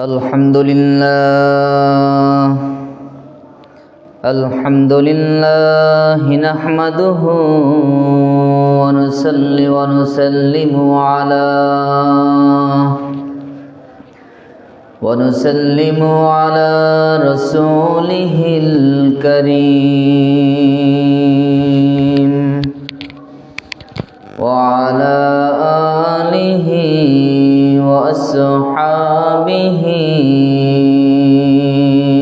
الحمد لله الحمد لله نحمده ونصلي ونسلم على ونسلم على رسوله الكريم. وعلى آله وأصحابه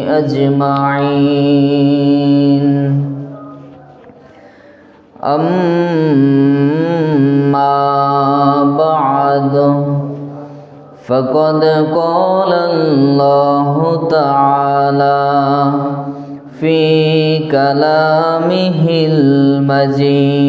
أجمعين. أما بعد فقد قال الله تعالى في كلامه المجيد.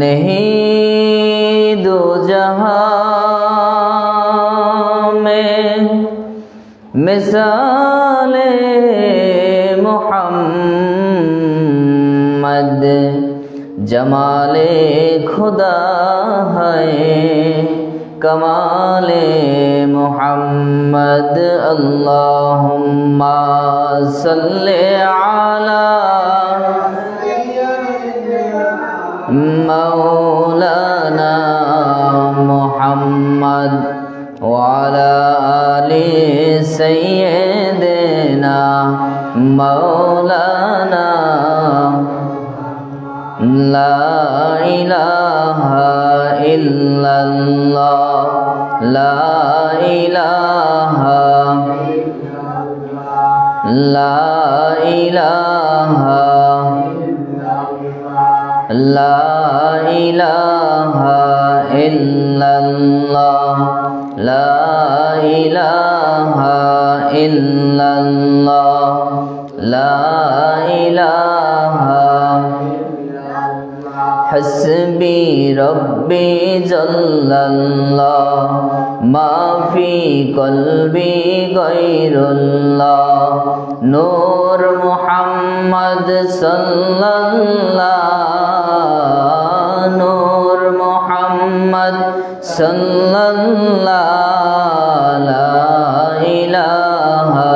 नहीं दो जहां में मिसाल मोहम्मद जमाले खुदा है कमाले मोहम्मद अल्लाहुम्मा सल्ले आला مولانا محمد وعلى آل سيدنا مولانا لا إله إلا الله لا إله لا إله لا إله إلا الله. لا إله إلا الله. لا إله حسبي ربي جل الله ما في قلبي غير الله نور محمد صلى الله নূর মোহাম্মদ সাল্লাল্লাহ লা ইলাহা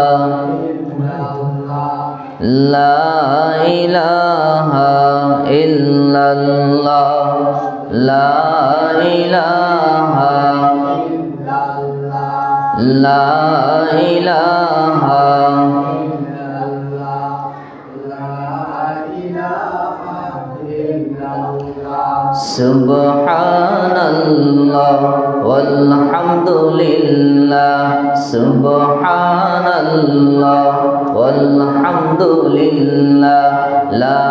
লা ইলাহা ইল্লাল্লাহ লা ইলাহা লা ইলাহা সুবহানাল্লাহ ওয়ালহামদুলিল্লাহ সুবহানাল্লাহ ওয়ালহামদুলিল্লাহ লা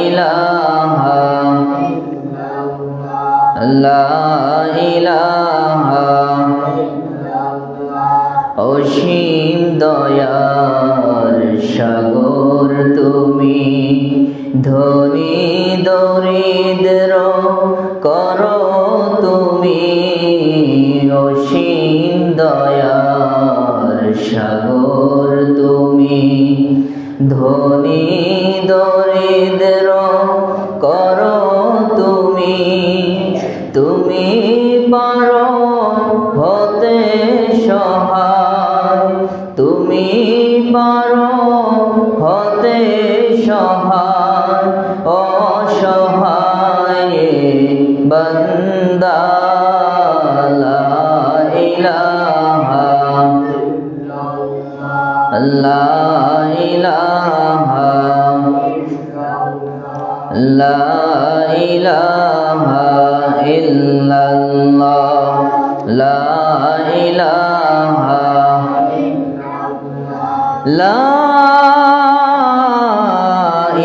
ইলাহা অসীম দয়ার সাগর তুমি ধনী দরিদ্র কর তুমি অসীম দয়ার সাগর তুমি ধনী দরিদ্র তুমি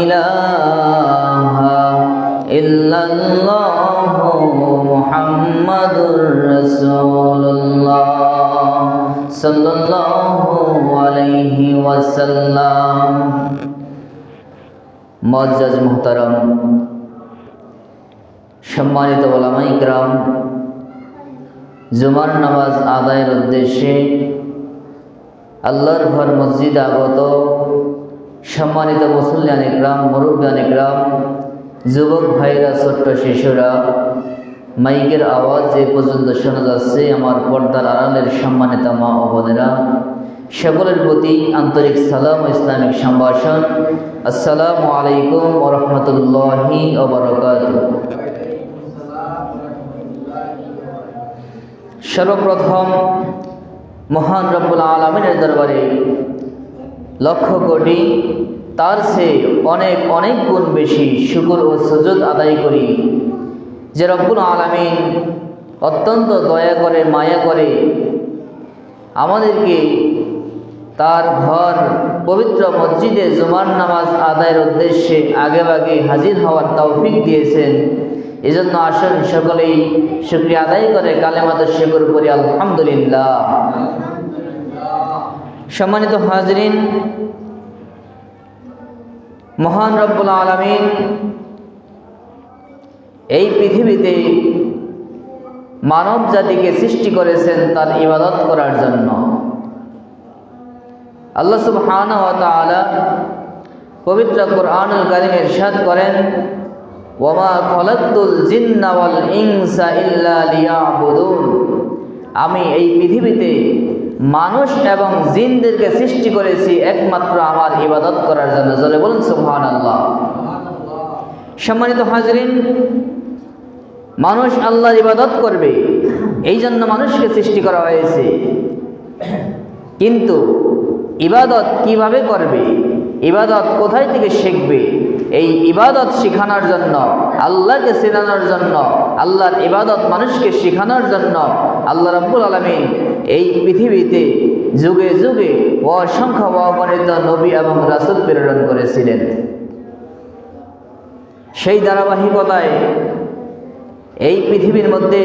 ইলাহা ইল্লাল্লাহ মুহাম্মাদুর রাসূলুল্লাহ সাল্লাল্লাহু আলাইহি ওয়াসাল্লাম। মজ্জাজ মুহতারাম, সম্মানিত ওলামা ইকরাম, জুমার নামাজ আদায়ের উদ্দেশ্যে আল্লাহর ঘর মসজিদ আগত সম্মানিত মুসল্লিয়ান ইকরাম মুরব্বিয়ান ইকরাম যুবক ভাইরা, ছোট্ট শিশুরা, মাইকের আওয়াজ যে পর্যন্ত শোনা যাচ্ছে, আমার পর্দার আড়ালের সম্মানিত মা ও বোনেরা, সকলের প্রতি আন্তরিক সালাম ইসলামিক সম্ভাষণ। আসসালামু আলাইকুম ও রহমতুল্লাহি সর্বপ্রথম মহান রব্বুল আলমিনের দরবারে লক্ষ কোটি, তার সে অনেক অনেক গুণ বেশি শুকুর ও সুযোগ আদায় করি। যে রব্বুল আলমিন অত্যন্ত দয়া করে, মায়া করে আমাদেরকে তার ঘর, পবিত্র মসজিদে জুমার নামাজ আদায়ের উদ্দেশ্যে আগেভাগে হাজির হওয়ার তৌফিক দিয়েছেন। এজন্য আসুন সকলেই শুক্রিয়া আদায় করে কালেমাদের শেখর করি, আলহামদুলিল্লাহ। সম্মানিত হাজরিন, মহান রব্বুল আলমিন, এই পৃথিবীতে মানব জাতিকে সৃষ্টি করেছেন তার ইবাদত করার জন্য। আল্লাহ সুবহান পবিত্র কোরআনুল কারিম ইরশাদ করেন ওমা খলাতুল জিন্না ওয়াল ইনসা ইল্লা লিয়াবুদুন। আমি এই পৃথিবীতে মানুষ এবং জিনদেরকে সৃষ্টি করেছি একমাত্র আমার ইবাদত করার জন্য। জলে বলুন সুহান আল্লাহ সম্মানিত হাজরিন, মানুষ আল্লাহর ইবাদত করবে এই জন্য মানুষকে সৃষ্টি করা হয়েছে। কিন্তু ইবাদত কীভাবে করবে? ইবাদত কোথায় থেকে শিখবে? এই ইবাদত শেখানোর জন্য, আল্লাহকে চেনানোর জন্য, আল্লাহর ইবাদত মানুষকে শেখানোর জন্য আল্লাহ রাব্বুল আলমিন এই পৃথিবীতে যুগে যুগে অসংখ্য অগণিত নবী এবং রাসুল প্রেরণ করেছিলেন। সেই ধারাবাহিকতায় এই পৃথিবীর মধ্যে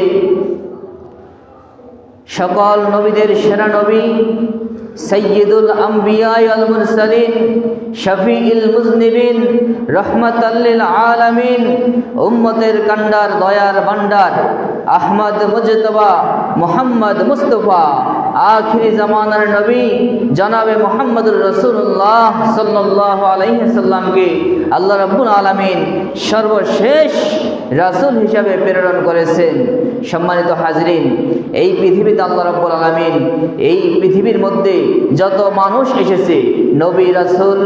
সকল নবীদের সেরা নবী সৈয়দুল আম্বিয়াল মুরসালিন শফিউল মুজনিবিন রহমতাল্লিল আলামিন, উম্মতের কান্ডার দয়ার ভান্ডার আহমদ মুজতবা মোহাম্মদ মুস্তফা আখিরি জামানার নবী জনাবে মোহাম্মদুর রসুল্লাহ সাল্লাহ আলহিসাল্লামকে আল্লাহ রব্বুল আলমিন সর্বশেষ রাসুল হিসাবে প্রেরণ করেছেন। সম্মানিত হাজরিন, এই পৃথিবীতে আল্লাহ রব্বুল আলমিন এই পৃথিবীর মধ্যে যত মানুষ এসেছে, নবী, রাসুল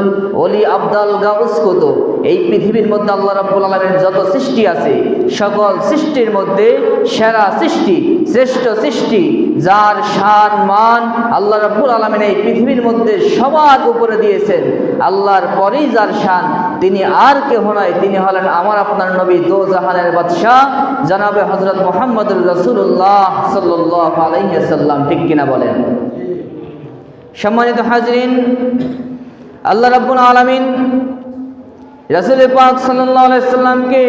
অলি আবদাল, গাউস কত এই পৃথিবীর মধ্যে আল্লাহ রাব্বুল আলমের যত সৃষ্টি আছে, সকল সৃষ্টির মধ্যে সেরা সৃষ্টি শ্রেষ্ঠ সৃষ্টি, যার শান, মান আল্লাহ রাব্বুল আলমিন এই পৃথিবীর মধ্যে সবার উপরে দিয়েছেন। আল্লাহর পরেই যার শান, তিনি আর কেহ নয় তিনি হলেন আমার আপনার নবী দো জাহানের বাদশাহ, জানাবে হজরত মোহাম্মদুর রসুল্লাহ সাল্লাহ আলহিসাল্লাম ঠিক কিনা বলেন? সম্মানিত হাজরিন, আল্লাহ রাব্বুল আলমিন রসুল পাক সাল্লাহ সাল্লামকে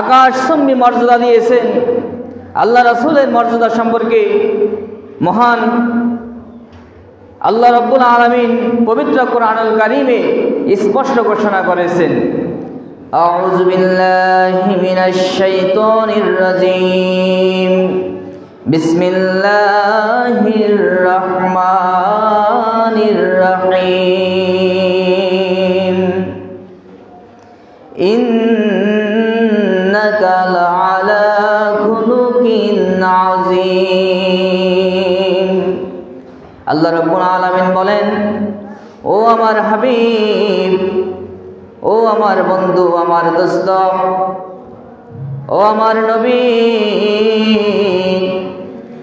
আকাশ সম্মি মর্যাদা দিয়েছেন। আল্লাহ রসুলের মর্যাদা সম্পর্কে মহান আল্লাহ রব্বুল আলমিন পবিত্র কোরআনুল কারিমে স্পষ্ট ঘোষণা করেছেন أعوذ بالله من الشيطان الرجيم بسم الله الرحمن আল্লাহ রব্বুল আলমিন বলেন, ও আমার হাবিব, ও আমার বন্ধু, আমার দোস্ত, ও আমার নবী,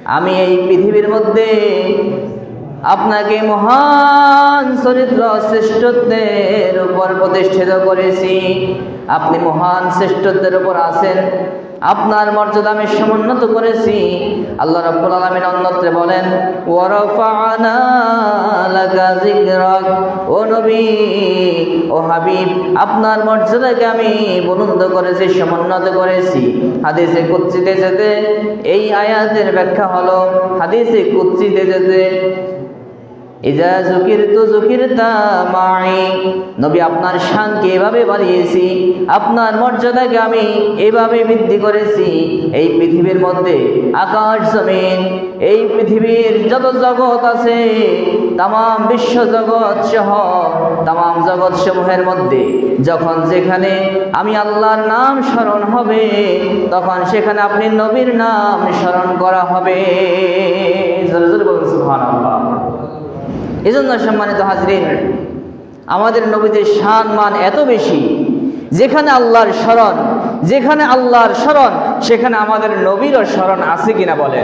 আমি এই পৃথিবীর মধ্যে আপনাকে মহান চরিত্র শ্রেষ্ঠত্বের উপর প্রতিষ্ঠিত করেছি। আপনি মহান শ্রেষ্ঠত্বের উপর আছেন। আপনার মর্যাদা আমি সমুন্নত করেছি। আল্লাহ রাব্বুল আলামিন অন্যত্রে বলেন ও নবী, ও হাবিব, আপনার মর্যাদাকে আমি বুলন্দ করেছি, সমুন্নত করেছি। হাদিসে কুদসিতে যেতে, এই আয়াতের ব্যাখ্যা হলো, হাদিসে কুদসিতে যেতে ইজা জুকির তু জুকির মাই নবী আপনার শানকে এভাবে বাড়িয়েছি, আপনার মর্যাদাকে আমি এভাবে বৃদ্ধি করেছি। এই পৃথিবীর মধ্যে আকাশ জমিন, এই পৃথিবীর যত জগৎ আছে তাম বিশ্ব জগৎ সহ তাম জগৎ সমূহের মধ্যে যখন যেখানে আমি আল্লাহর নাম স্মরণ হবে, তখন সেখানে আপনি নবীর নাম স্মরণ করা হবে। বলুন, সুবহানাল্লাহ। এজন্য সম্মানিত হাজরিন, আমাদের নবীদের সান মান এত বেশি, যেখানে আল্লাহর স্মরণ, যেখানে আল্লাহর স্মরণ, সেখানে আমাদের নবীরও স্মরণ আছে কিনা বলে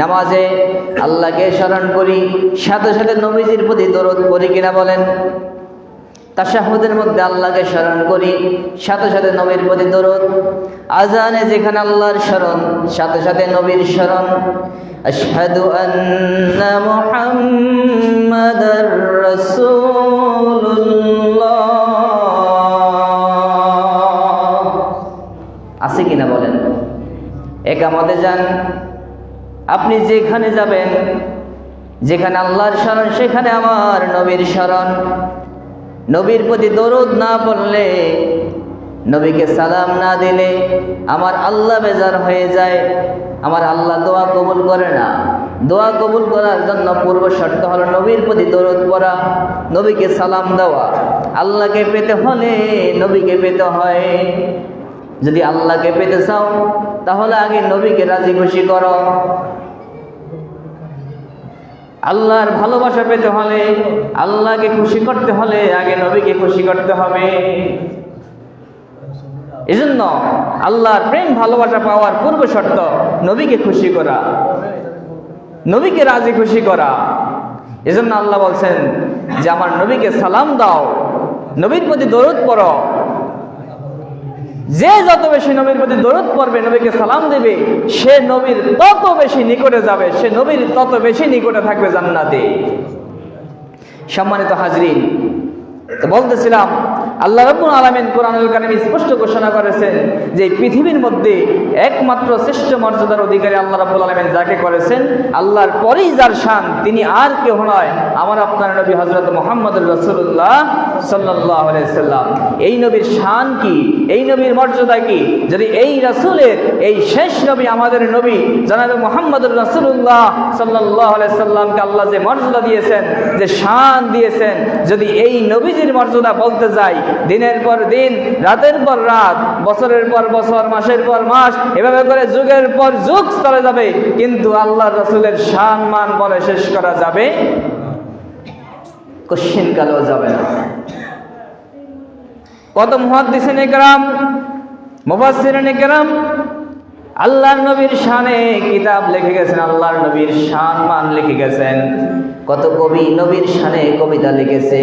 নামাজে আল্লাহকে স্মরণ করি, সাথে সাথে নবীজির প্রতি দরদ করি কিনা বলেন। তাশাহুদের মধ্যে আল্লাহকে স্মরণ করি, সাথে সাথে নবীর প্রতি দরদ। আজানে যেখানে আল্লাহর স্মরণ, সাথে সাথে নবীর স্মরণ। আশহাদু আন্না মুহাম্মাদার রাসূলুল্লাহ। আছে কিনা বলেন? একামতে যান। আপনি যেখানে যাবেন, যেখানে আল্লাহর স্মরণ, সেখানে আমার নবীর স্মরণ। নবীর প্রতি দরুদ না পড়লে নবীকে সালাম না দিলে আমার আল্লাহ বেজার হয়ে যায়। আমার আল্লাহ দোয়া কবুল করে না। দোয়া কবুল করার জন্য পূর্ব শর্ত হলো নবীর প্রতি দরদ পড়া, নবীকে সালাম দেওয়া। আল্লাহকে পেতে হলে নবীকে পেতে হয়। যদি আল্লাহকে পেতে চাও, তাহলে আগে নবীকে রাজি খুশি করো। আল্লাহর ভালোবাসা পেতে হলে, আল্লাহকে খুশি করতে হলে আগে নবীকে খুশি করতে হবে। এজন্য আল্লাহর প্রেম, ভালোবাসা পাওয়ার পূর্ব শর্ত, নবীকে খুশি করা। নবীকে রাজি, খুশি করা। এজন্য আল্লাহ বলছেন যে, আমার নবীকে সালাম দাও। নবীর প্রতি দরদ পড়ো। যে যত বেশি নবীর প্রতি দরদ পড়বে, নবীকে সালাম দেবে, সে নবীর তত বেশি নিকটে যাবে, সে নবীর তত বেশি নিকটে থাকবে জান্নাতে। সম্মানিত হাজরিন বলতেছিলাম, আল্লাহ রব্বুল আলামিন কোরআনুল কারীম স্পষ্ট ঘোষণা করেছেন যে পৃথিবীর মধ্যে একমাত্র শ্রেষ্ঠ মর্যাদার অধিকারী আল্লাহ রাব্বুল আলামিন যাকে করেছেন, আল্লাহর পরেই যার শান, তিনি আর কেউ নয়। আমার আপনার নবী হযরত মুহাম্মদুর রাসূলুল্লাহ সাল্লাম এই নবীর শান কি? এই নবীর মর্যাদা কি? যদি এই রাসূলের, এই শেষ নবী আমাদের নবী, জনাবে মুহাম্মদুর রাসূলুল্লাহ সাল্লাল্লাহু আলাইহি সাল্লামকে আল্লাহ যে মর্যাদা দিয়েছেন, যে শান দিয়েছেন, যদি এই নবীজির মর্যাদা বলতে যাই, দিনের পর দিন, রাতের পর রাত, বছরের পর বছর, মাসের পর মাস, এভাবে করে যুগের পর যুগ চলে যাবে, কিন্তু আল্লাহ রসুলের শান মান বলে শেষ করা যাবে কশ্চিন কালেও যাবে না। কত মহাদিসেন একরাম মুফাসসিরিন একরাম আল্লাহর নবীর শানে কিতাব লিখে গেছেন, আল্লাহর নবীর শান মান লিখে গেছেন। কত কবি নবীর শানে কবিতা লিখেছে।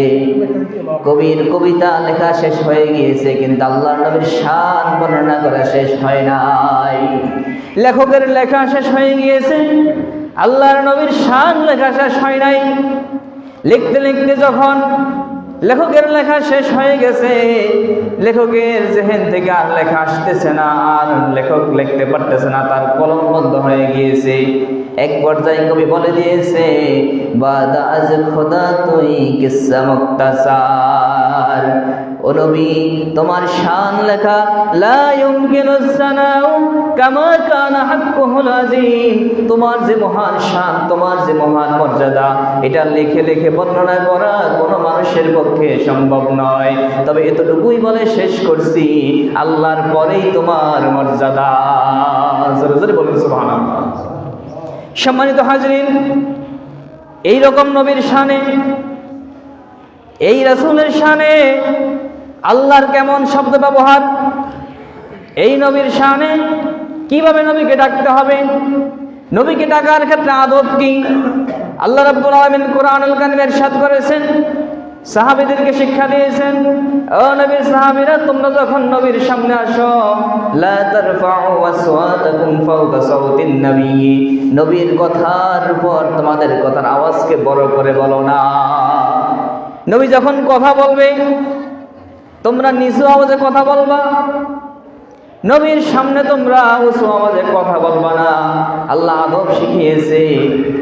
কবির কবিতা লেখা শেষ হয়ে গিয়েছে, কিন্তু আল্লাহর নবীর শান বর্ণনা করা শেষ হয় নাই। লেখকের লেখা শেষ হয়ে গিয়েছে, আল্লাহর নবীর শান লেখা শেষ হয় নাই। লিখতে লিখতে যখন লেখকের লেখা শেষ হয়ে গেছে, লেখকের জেহেন থেকে আর লেখা আসতেছে না, আর লেখক লিখতে পারতেছে না, তার কলম বন্ধ হয়ে গিয়েছে। এক পর্যায়ে কবি বলে দিয়েছে খোদা তুই কিসা মুক্তাসার। ও নবী, তোমার শান লেখা, লা ইউমকিনু সানাউ কামা কানা হাক্কুহুল আযীম। তোমার যে মহান শান, তোমার যে মহান মর্যাদা, এটা লিখে লিখে বর্ণনা করা কোনো মানুষের পক্ষে সম্ভব নয়। তবে এতটুকুই বলে শেষ করছি, আল্লাহর পরেই তোমার মর্যাদা। জোরে জোরে বলুন, সুবহানাল্লাহ। সম্মানিত হাজরিন এই রকম নবীর শানে, এই রসুলের শানে আল্লাহর কেমন শব্দ ব্যবহার? এই নবীর শানে কীভাবে নবীকে ডাকতে হবে? নবীকে ডাকার ক্ষেত্রে আদব কি? আল্লাহ রাব্বুল আলামিন কোরআনুল কানিমের ইরশাদ করেছেন সাহাবীদেরকে শিক্ষা দিয়েছেন, ও নবীর সাহাবিরা, তোমরা যখন নবীর সামনে আসো, লা তারফাউ আসওয়াতাকুম ফাওকা সাউতিন নবী, নবীর কথার পর তোমাদের কথার আওয়াজকে বড় করে বলো না। নবী যখন কথা বলবে, তোমরা নিচু আওয়াজে কথা বলবা। নবীর সামনে তোমরা উঁচু আমাদের কথা বলবা না। আল্লাহ আদব শিখিয়েছে।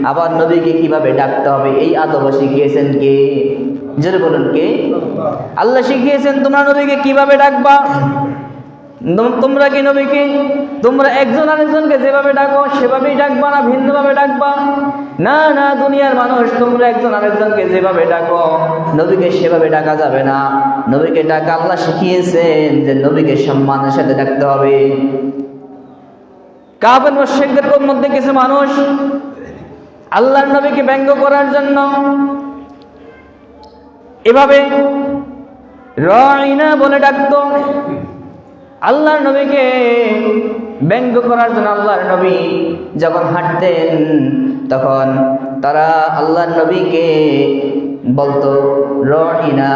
আবার নবীকে কীভাবে ডাকতে হবে, এই আদব শিখিয়েছেন কে? জোরে বলুন কে? আল্লাহ শিখিয়েছেন, তোমরা নবীকে কীভাবে ডাকবা? তোমরা কি নবীকে? তোমরা একজন আরেকজনকে যেভাবে ডাকো, সেভাবেই ডাকবা না ভিন্নভাবে ডাকবা? না না, দুনিয়ার মানুষ, তোমরা একজন আরেকজনকে যেভাবে ডাকো, নবীকে সেভাবে ডাকা যাবে না। নবীকে ডাকা আল্লাহ শিখিয়েছেন যে নবীকে সম্মানের সাথে ডাকতে হবে। কাবের মোশেকদের মধ্যে কিছু মানুষ আল্লাহর নবীকে ব্যঙ্গ করার জন্য এভাবে রয়না বলে ডাকতো। আল্লাহর নবীকে ব্যঙ্গ করার জন্য আল্লাহর নবী যখন হাঁটতেন, তখন তারা আল্লাহর নবীকে বলতো রহিনা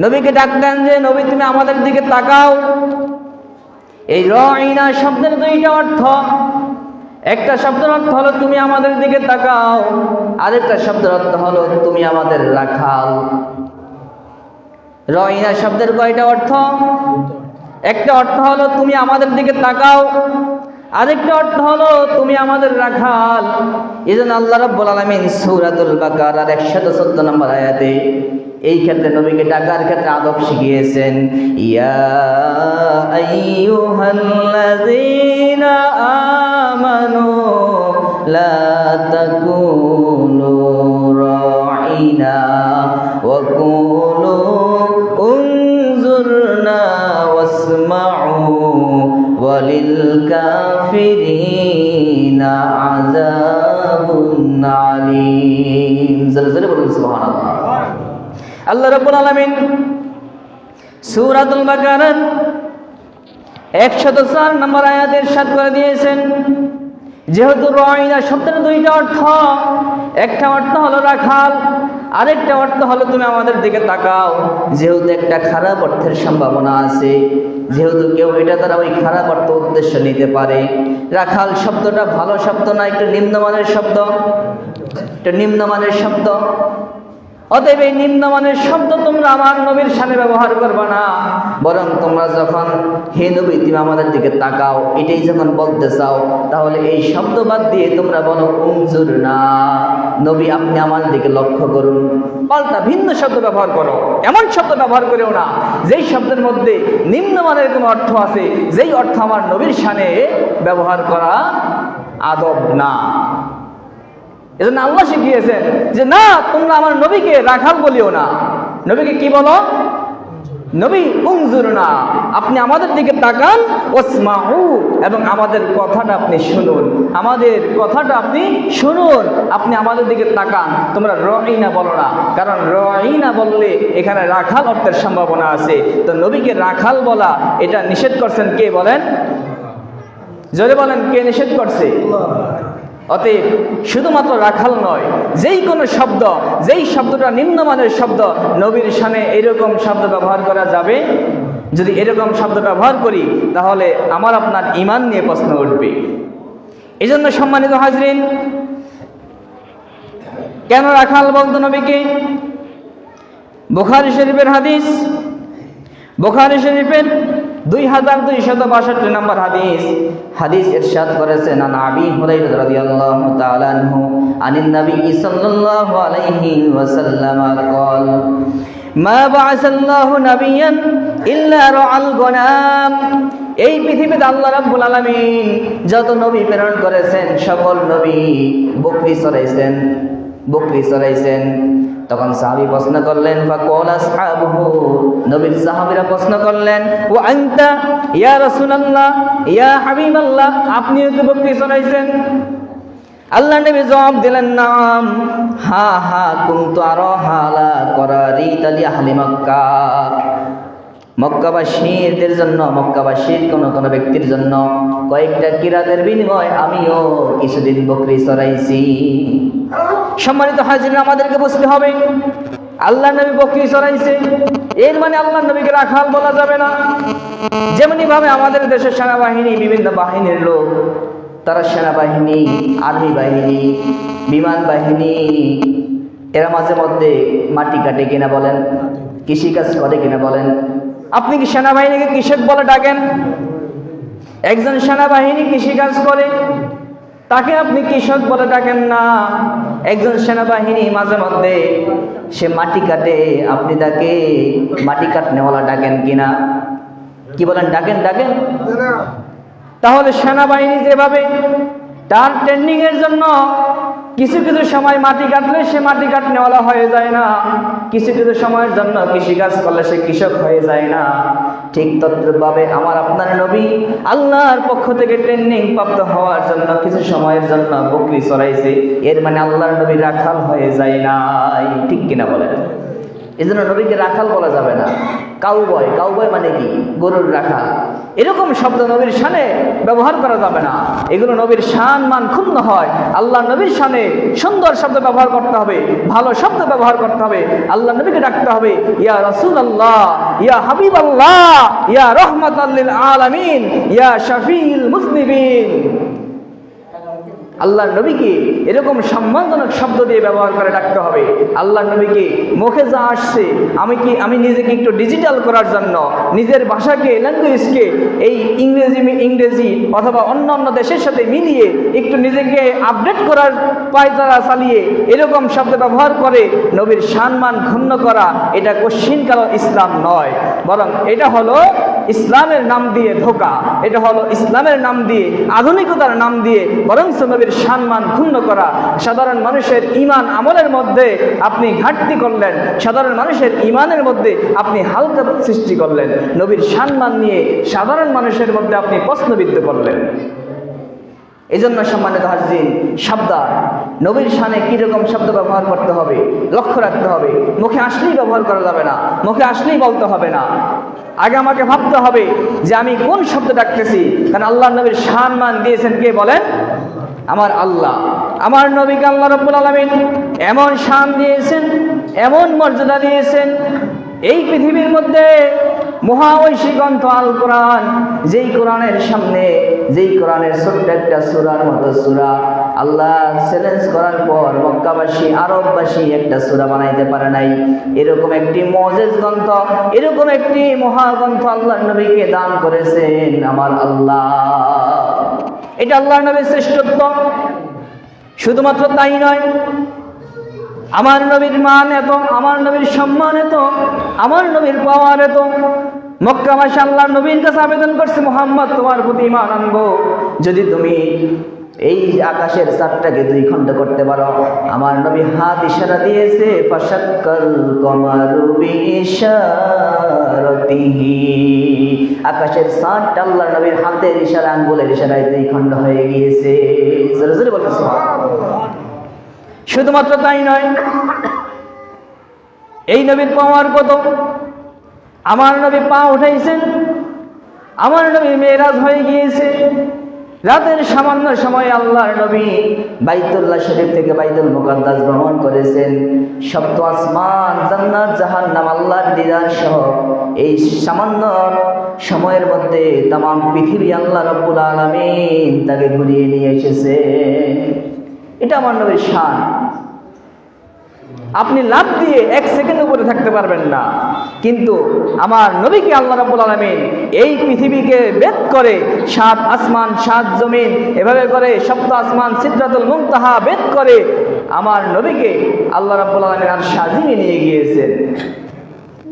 নবীকে ডাকতেন যে, নবী, তুমি আমাদের দিকে তাকাও। এই রহিনা শব্দের দুইটা অর্থ। একটা শব্দের অর্থ হলো, তুমি আমাদের দিকে তাকাও। আরেকটা শব্দের অর্থ হলো, তুমি আমাদের রাখাল। রহিনা শব্দের কয়টা অর্থ? একটা অর্থ হলো তুমি আমাদের দিকে তাকাও। আরেকটা অর্থ হলো তুমি আমাদের রাখাল। এই জন্য আল্লাহ রাব্বুল আলামিন সূরাতুল বাকারার 114 নম্বর আয়াতে এই ক্ষেত্রে নবীকে ডাকার ক্ষেত্রে আদব শিখিয়েছেন, ইয়া আইয়ুহাল্লাযীনা আমানু লা তাকুনু রাঈনা ওয়া وللكافرين عذاب عليم زلزله বলুন সুবহানাল্লাহ আল্লাহ রাব্বুল আলামিন সূরাতুল বাকারার 104 নম্বর আয়াতে ইরশাদ করে দিয়েছেন যেহেতু রয়না শব্দের দুইটা অর্থ একটা অর্থ হলো রাখাল আরেকটা অর্থ হলো তুমি আমাদের দিকে তাকাও যেহেতু একটা খারাপ অর্থের সম্ভাবনা আছে যেহেতু কেউ এটা তারা ওই খারাপ অর্থ উদ্দেশ্য নিতে পারে। রাখাল শব্দটা ভালো শব্দ না, একটু নিম্নমানের শব্দ? একটা নিম্নমানের শব্দ? অতএব এই নিম্নমানের শব্দ তোমরা আমার নবীর সামনে ব্যবহার করবে না। বরং তোমরা যখন হে নবী, তুমি আমাদের দিকে তাকাও, এটাই যখন বলতে চাও, তাহলে এই শব্দ বাদ দিয়ে তোমরা বলো, উমজুর না, নবী, আপনি আমার দিকে লক্ষ্য করুন। পাল্টা ভিন্ন শব্দ ব্যবহার করো, এমন শব্দ ব্যবহার করেও না, যেই শব্দের মধ্যে নিম্নমানের কোনো অর্থ আছে, যেই অর্থ আমার নবীর সানে ব্যবহার করা আদব না। এজন্য আল্লাহ শিখিয়েছেন যে না, তোমরা আমার নবীকে রাখাল বলিও না। নবীকে কি বলো? নবী না আপনি আমাদের দিকে তাকান ওসমাহু এবং আমাদের কথাটা আপনি শুনুন। আমাদের কথাটা আপনি শুনুন, আপনি আমাদের দিকে তাকান। তোমরা রইনা বলো না, কারণ রইনা বললে এখানে রাখাল অর্থের সম্ভাবনা আছে। তো নবীকে রাখাল বলা, এটা নিষেধ করছেন কে বলেন? জোরে বলেন, কে নিষেধ করছে? অতএব শুধুমাত্র রাখাল নয়, যেই কোনো শব্দ, যেই শব্দটা নিম্নমানের শব্দ, নবীর সামনে এরকম শব্দ ব্যবহার করা যাবে? যদি এরকম শব্দ ব্যবহার করি, তাহলে আমার আপনার ইমান নিয়ে প্রশ্ন উঠবে। এই জন্য সম্মানিত হাজরিন, কেন রাখাল বলতো নবীকে? বুখারি শরীফের হাদিস, বুখারি শরীফের দুই হাজার দুই শত বাষট্টি নম্বর হাদিস হাদিস ইরশাদ করেছেন আন আবি হুরাইরা রাদিয়াল্লাহু তাআলা আনহু আনিন নবী সাল্লাল্লাহু আলাইহি ওয়াসাল্লাম قال মা বাআসাল্লাহু নাবিয়ান ইল্লা রাআল গনাম এই পৃথিবীতে আল্লাহ রাব্বুল আলামিন যত নবী প্রেরণ করেছেন সকল নবী বকরি চড়াইছেন বকরি চড়াইছেন তখন সাহাবী প্রশ্ন করলেন, ফাকাল আসহাবুহু? নবীর সাহাবীরা প্রশ্ন করলেন, ওয়া আনতা? ইয়া রাসূলুল্লাহ? ইয়া হাবিবাল্লাহ? আপনিও তো বকরি চড়াইছেন আল্লাহ নবী জবাব দিলেন, নাম, হা হা, কুনতু আরও হালা করারি তালি আহলি মক্কা। মক্কাবাসীদের জন্য, মক্কাবাসীর কোন কোন ব্যক্তির জন্য কয়েকটা কিরাতের বিনিময় আমিও কিছুদিন বকরি চড়াইছি সম্মানিত হাজির আমাদেরকে বুঝতে হবে, আল্লাহ নবী বকরি চড়াইছে। এর মানে আল্লাহ নবীকে রাখাল বলা যাবে না। যেমনি ভাবে আমাদের দেশের সেনাবাহিনী, বিভিন্ন বাহিনীর লোক, তারা সেনাবাহিনী, আর্মি বাহিনী, বিমান বাহিনী, এরা মাঝে মধ্যে মাটি কাটে কিনা বলেন, কৃষিকাজ করে কিনা বলেন। আপনি কি সেনাবাহিনীকে কৃষক বলে ডাকেন? একজন সেনাবাহিনী কৃষিকাজ করে তাকে আপনি কৃষক বলে ডাকেন না। একজন সেনাবাহিনী মাঝে মধ্যে সে মাটি কাটে। আপনি তাকে মাটি কাটনেওয়ালা ডাকেন কিনা? কি বলেন ডাকেন ডাকেন? তাহলে সেনাবাহিনী যেভাবে তার ট্রেনিং এর জন্য কিছু কিছু সময় মাটি কাটলে সে মাটি কাটনেওয়ালা হয়ে যায় না। কিছু কিছু সময়ের জন্য কৃষিকাজ করলে সে কৃষক হয়ে যায় না। ঠিক তদ্রুপভাবে আমার আপনার নবী আল্লাহর পক্ষ থেকে ট্রেনিং প্রাপ্ত হওয়ার জন্য কিছু সময়ের জন্য বকরি চড়াইছে এর মানে আল্লাহর নবী রাখাল হয়ে যায় নাই। ঠিক কিনা বলেন? এই জন্য নবীকে রাখাল বলা যাবে না। কাউবয় কাউবয় মানে কি? গরুর রাখাল। এরকম শব্দ নবীর সানে ব্যবহার করা যাবে না। এগুলো নবীর শান মান ক্ষুণ্ণ হয়। আল্লাহ নবীর সানে সুন্দর শব্দ ব্যবহার করতে হবে, ভালো শব্দ ব্যবহার করতে হবে। আল্লাহ নবীকে ডাকতে হবে, ইয়া রসুল আল্লাহ ইয়া হাবিব আল্লাহ ইয়া রহমত আল্লিল আলমিন, ইয়া শফিল মুসলিমিন। আল্লাহর নবীকে এরকম সম্মানজনক শব্দ দিয়ে ব্যবহার করে ডাকতে হবে। আল্লাহর নবীকে মুখে যা আসছে, আমি কি, আমি নিজেকে একটু ডিজিটাল করার জন্য, নিজের ভাষাকে ল্যাঙ্গুয়েজকে এই ইংরেজি ইংরেজি অথবা অন্য অন্য দেশের সাথে মিলিয়ে একটু নিজেকে আপডেট করার পায়তারা চালিয়ে এরকম শব্দ ব্যবহার করে নবীর সম্মান ক্ষুণ্ণ করা, এটা কশ্চিনকাল ইসলাম নয়। বরং এটা হলো ইসলামের নাম দিয়ে ধোকা। এটা হলো ইসলামের নাম দিয়ে, আধুনিকতার নাম দিয়ে বরং নবীর সম্মান ক্ষুণ্ণ করা। সাধারণ মানুষের ইমান আমলের মধ্যে আপনি ঘাটতি করলেন। সাধারণ মানুষের ইমানের মধ্যে আপনি হালকা সৃষ্টি করলেন। নবীর সম্মান নিয়ে সাধারণ মানুষের মধ্যে আপনি প্রশ্নবিদ্ধ করলেন। এই জন্য সম্মানিত হাজিন সাবধান। নবীর সানে কীরকম শব্দ ব্যবহার করতে হবে? লক্ষ্য রাখতে হবে। মুখে আসলেই ব্যবহার করা যাবে না। মুখে আসলেই বলতে হবে না। আগে আমাকে ভাবতে হবে যে আমি কোন শব্দ ডাকতেছি। কারণ আল্লাহ নবীর শান মান দিয়েছেন কে বলেন? আমার আল্লাহ। আমার নবীকে আল্লাহ রব্বুল আলমিন এমন শান দিয়েছেন, এমন মর্যাদা দিয়েছেন। এই পৃথিবীর মধ্যে মহাঐশী গ্রন্থ আল কোরআন। যেই কোরআনের সামনে, যেই কোরআনের ছোট্ট একটা সুরার মতো সুরা আল্লাহ চ্যালেঞ্জ করার পর মক্কাবাসী, আরববাসী একটা সুরা বানাইতে পারে নাই। এরকম একটি মজেজ গ্রন্থ, এরকম একটি মহাগ্রন্থ আল্লাহ নবীকে দান করেছেন আমার আল্লাহ। এটা আল্লাহ নবীর শ্রেষ্ঠত্ব। শুধুমাত্র তাই নয় আমার নবীর মান এত, আমার নবীর সম্মান এত, আমার নবীর পাওয়ার এত। মক্কা মাসে আল্লাহ নবীর কাছে আবেদন করছে, মোহাম্মদ, তোমার প্রতি ইমান আনব। যদি তুমি এই আকাশের চারটাকে দুই খণ্ড করতে পারো, আমার নবী হাত ইশারা দিয়েছে আকাশের চারটা আল্লাহ নবীর হাতের ইশারা, আঙ্গুলের ইশারায় দুই খণ্ড হয়ে গিয়েছে। শুধুমাত্র তাই নয়, এই নবীর পাওয়ার কত আমার নবী পা উঠাইছেন আমার নবী মেয়েরাজ হয়ে গিয়েছে। রাতের সামান্য সময় আল্লাহর নবী বাইতুল্লাহ শরীফ থেকে বাইতুল মুকাদ্দাস ভ্রমণ করেছেন। সপ্ত আসমান, জান্নাত, জাহান্নাম, আল্লাহর দিদার সহ এই সামান্য সময়ের মধ্যে তাম পৃথিবী আল্লাহ রব্বুল আলামিন তাকে ঘুরিয়ে নিয়ে এসেছে। এটা আমার নবীর শান। আপনি লাভ দিয়ে এক সেকেন্ড উপরে থাকতে পারবেন না। কিন্তু আমার নবীকে আল্লাহ রাব্বুল আলামিন এই পৃথিবীকে বেদ করে, সাত আসমান, সাত জমিন, এভাবে করে সপ্ত আসমান সিদ্ধাতুল মুমতাহা বেদ করে আমার নবীকে আল্লাহ রাব্বুল আলামিন আর সাজিয়ে নিয়ে গিয়েছেন।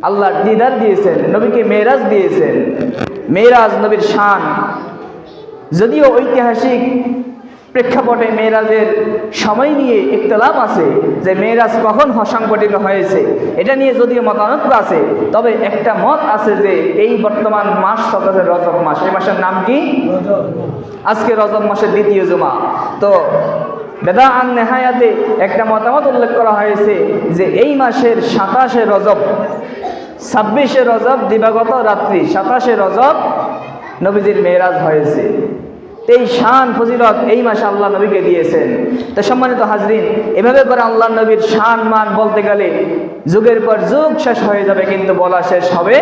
আল্লাহ দিদার দিয়েছেন, নবীকে মেরাজ দিয়েছেন। মেরাজ নবীর শান। যদিও ঐতিহাসিক প্রেক্ষাপটে মেয়েরাজের সময় নিয়ে ইখতলাফ আছে যে মেয়েরাজ কখন সংগঠিত হয়েছে, এটা নিয়ে যদিও মতানৈক্য আছে, তবে একটা মত আছে যে এই বর্তমান মাস চলতেছে রজব মাস। এই মাসের নাম কি? আজকে রজব মাসের দ্বিতীয় জুমা। তো বেদা আন নেহায়াতে একটা মতামত উল্লেখ করা হয়েছে যে এই মাসের সাতাশে রজব, ছাব্বিশে রজব দিবাগত রাত্রি, সাতাশে রজব নবীজির মেয়েরাজ হয়েছে। এই শান ফজিলত এই মাসে আল্লাহ নবীকে দিয়েছেন। তো সম্মানিত হাজরিন, এভাবে করে আল্লাহ নবীর শান মান বলতে গেলে যুগের পর যুগ শেষ হয়ে যাবে, কিন্তু বলা শেষ হবে।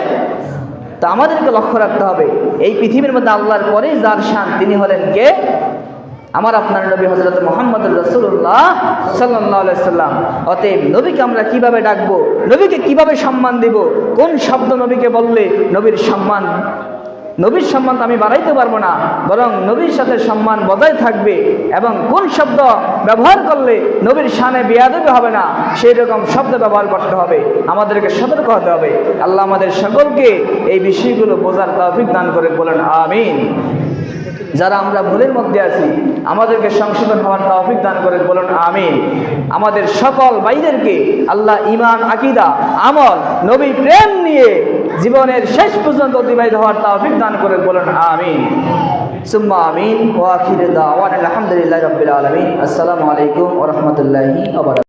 তা আমাদেরকে লক্ষ্য রাখতে হবে, এই পৃথিবীর মধ্যে আল্লাহর পরে যার শান, তিনি হলেন কে? আমার আপনার নবী হজরত মোহাম্মদ রসুল্লাহ সাল্লাহ সাল্লাম। অতএব নবীকে আমরা কীভাবে ডাকবো? নবীকে কীভাবে সম্মান দেব? কোন শব্দ নবীকে বললে নবীর সম্মান নবীর সম্মান আমি বাড়াইতে পারব না, বরং নবীর সাথে সম্মান বজায় থাকবে এবং কোন শব্দ ব্যবহার করলে নবীর সানে বেয়াদবি হবে না সেই রকম শব্দ ব্যবহার করতে হবে। আমাদেরকে সতর্ক হতে হবে। আল্লাহ আমাদের সকলকে এই বিষয়গুলো বোঝার তৌফিক দান করে বলেন, আমিন। যারা আমরা ভুলের মধ্যে আছি, আমাদেরকে সংশোধন হওয়ার তৌফিক দান করে বলুন আমিন। আমাদের সকল ভাইদেরকে আল্লাহ ইমান আকিদা, আমল, নবী প্রেম নিয়ে জীবনের শেষ পর্যন্ত অতিবাহিত হওয়ার তৌফিক দান করে বলুন আমিন। সুম্মা আমিন ওয়াখির দাওয়ান আলহামদুলিল্লাহ রাব্বিল আলামিন। আসসালামু আলাইকুম ওয়া রাহমাতুল্লাহি ওয়া বারাকাতুহু।